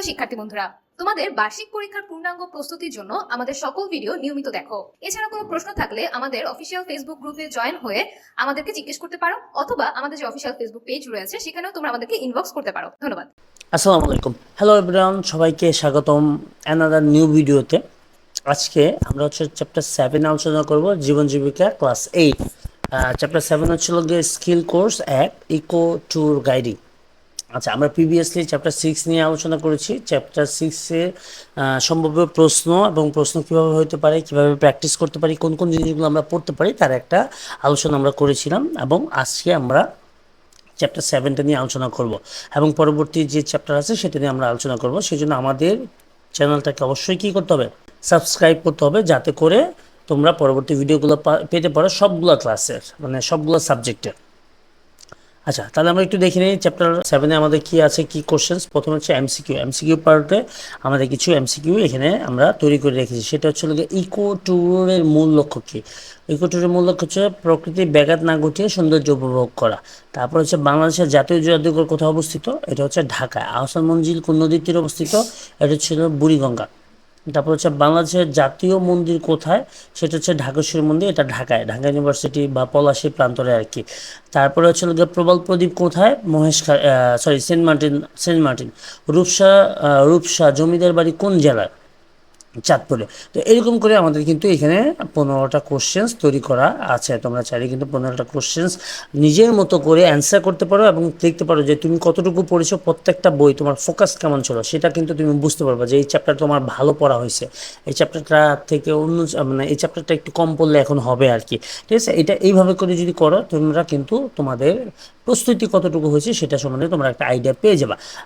প্রিয় শিক্ষার্থী বন্ধুরা, তোমাদের বার্ষিক পরীক্ষার পূর্ণাঙ্গ প্রস্তুতির জন্য আমাদের সকল ভিডিও নিয়মিত দেখো। এছাড়া কোনো প্রশ্ন থাকলে আমাদের অফিসিয়াল ফেসবুক গ্রুপে জয়েন হয়ে আমাদেরকে জিজ্ঞেস করতে পারো, অথবা আমাদের যে অফিসিয়াল ফেসবুক পেজ রয়েছে, সেখানেও তোমরা আমাদেরকে ইনবক্স করতে পারো। ধন্যবাদ। আসসালামু আলাইকুম। হ্যালো এভরিওয়ান সবাইকে স্বাগতম অ্যানাদার নিউ ভিডিওতে আজকে আমরা হচ্ছে চ্যাপ্টার সেভেন আলোচনা করব, জীবন জীবিকা ক্লাস এইট চ্যাপ্টার সেভেন হচ্ছিল গিয়ে স্কিল কোর্স এক ইকো ট্যুর গাইডিং আচ্ছা আমরা প্রিভিয়াসলি চ্যাপ্টার সিক্স নিয়ে আলোচনা করেছি। চ্যাপ্টার সিক্সে সম্ভাব্য প্রশ্ন এবং প্রশ্ন কীভাবে হতে পারে, কীভাবে প্র্যাকটিস করতে পারি, কোন কোন জিনিসগুলো আমরা পড়তে পারি, তার একটা আলোচনা আমরা করেছিলাম এবং আজকে আমরা চ্যাপ্টার সেভেনটা নিয়ে আলোচনা করব এবং পরবর্তী যে চ্যাপ্টার আছে সেটা নিয়ে আমরা আলোচনা করব। সেই জন্য আমাদের চ্যানেলটাকে অবশ্যই কী করতে হবে? সাবস্ক্রাইব করতে হবে যাতে করে তোমরা পরবর্তী ভিডিওগুলো পেতে পারো সবগুলো ক্লাসের মানে সবগুলো সাবজেক্টের আচ্ছা তাহলে আমরা একটু দেখে নিই চ্যাপ্টার সেভেনে আমাদের কি আছে, কি কোশ্চেন্স প্রথমে হচ্ছে এমসিকিউ এমসিকিউ পার্টে আমাদের কিছু এমসিকিউ এখানে আমরা তৈরি করে রেখেছি। সেটা হচ্ছে ইকো ট্যুরের মূল লক্ষ্য কী? ইকো ট্যুরের মূল লক্ষ্য হচ্ছে প্রকৃতির ব্যাঘাত না ঘটিয়ে সৌন্দর্য উপভোগ করা। তারপর হচ্ছে বাংলাদেশের জাতীয় জাদুঘর কোথায় অবস্থিত? এটা হচ্ছে ঢাকায়। আহসান মঞ্জিল কোন নদীর তীরে অবস্থিত? এটা ছিল বুড়িগঙ্গা। তারপর হচ্ছে বাংলাদেশের জাতীয় মন্দির কোথায়? সেটা হচ্ছে ঢাকেশ্বরী মন্দির, এটা ঢাকায়, ঢাকা ইউনিভার্সিটি বা পলাশী প্রান্তরে আর কি। তারপরে হচ্ছে গিয়ে প্রবল প্রদীপ কোথায়? Mahesh sorry Saint Martin Saint Martin. Rupsa Rupsa জমিদার বাড়ি কোন জেলার? চাঁদপুরে। তো এরকম করে আমাদের কিন্তু এখানে পনেরোটা কোশ্চেন্স তৈরি করা আছে। তোমরা চাইলে কিন্তু পনেরোটা কোশ্চেন্স নিজের মতো করে অ্যান্সার করতে পারো এবং দেখতে পারো যে তুমি কতটুকু পড়েছো, প্রত্যেকটা বই তোমার ফোকাস কেমন ছিল, সেটা কিন্তু তুমি বুঝতে পারবে যে এই চ্যাপ্টার তোমার ভালো পড়া হয়েছে। এই চ্যাপ্টারটা থেকে অন্য মানে এই চ্যাপ্টারটা একটু কম পড়লে এখন হবে আর কি ঠিক আছে? এটা এইভাবে করে যদি করো, তোমরা কিন্তু তোমাদের প্রস্তুতি কতটুকু হয়েছে সেটা সম্বন্ধে তোমরা একটা আইডিয়া পেয়ে যাবা।